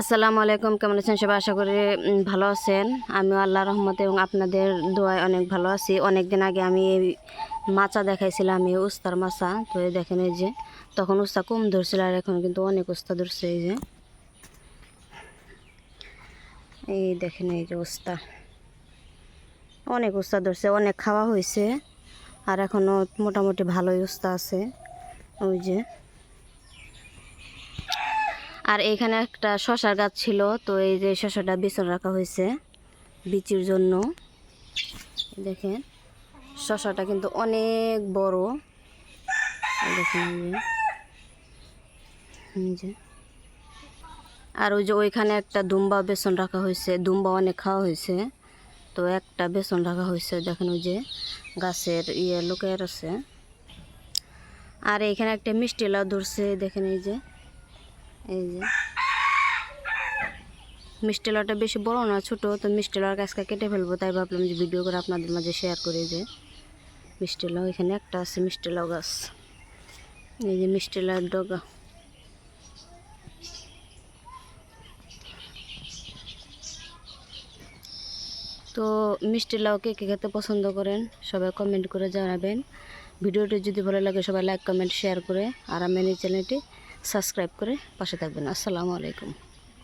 আসসালামু আলাইকুম, কেমন আছেন সবাই? আশা করি ভালো আছেন। আমিও আল্লাহ রহমতে এবং আপনাদের দোয়ায় অনেক ভালো আছি। অনেক দিন আগে আমি এই মাচা দেখাইছিলাম এই উস্তার মাছা তো এই দেখেন এই যে, তখন উস্তা কম ধরছিল আর এখন কিন্তু অনেক উস্তা ধরছে এই যে। এই দেখেন এই যে উস্তা। অনেক উস্তা ধরছে, অনেক খাওয়া হয়েছে আর এখনও মোটামুটি ভালোই উস্তা আছে। ওই যে। আর এখানে একটা শশার গাছ ছিল, তো এই যে শশাটা বিছন রাখা হয়েছে বিচির জন্য। দেখেন, শশাটা কিন্তু অনেক বড়। দেখেন আর ওই যে ওইখানে একটা দুম্বা বেসন রাখা হয়েছে, দুম্বা অনেক খাওয়া হয়েছে। তো একটা বেসন রাখা হয়েছে, দেখেন ওই যে গাছের ইয়ে লোকের আছে। আর এখানে একটা মিষ্টি লাউ ধরছে, দেখেন এই যে। এই যে। মিষ্টি লাউটা বেশি বড় না, ছোট, তো মিষ্টি লাউর গাছটা কেটে ফেলব, তাই ভাবলাম যে ভিডিও করে আপনাদের মাঝে শেয়ার করে যে মিষ্টি লাউ, এখানে একটা আছে মিষ্টি লাউ গাছ। এই যে মিষ্টি লাউর ডগা। তো মিষ্টি লাউ কে কে খেতে পছন্দ করেন, সবাই কমেন্ট করে জানাবেন। ভিডিওটি যদি ভালো লাগে, সবাই লাইক কমেন্ট শেয়ার করে। আর আমার এই চ্যানেলটি সাবস্ক্রাইব করে পাশে থাকবেন। আসসালামু আলাইকুম।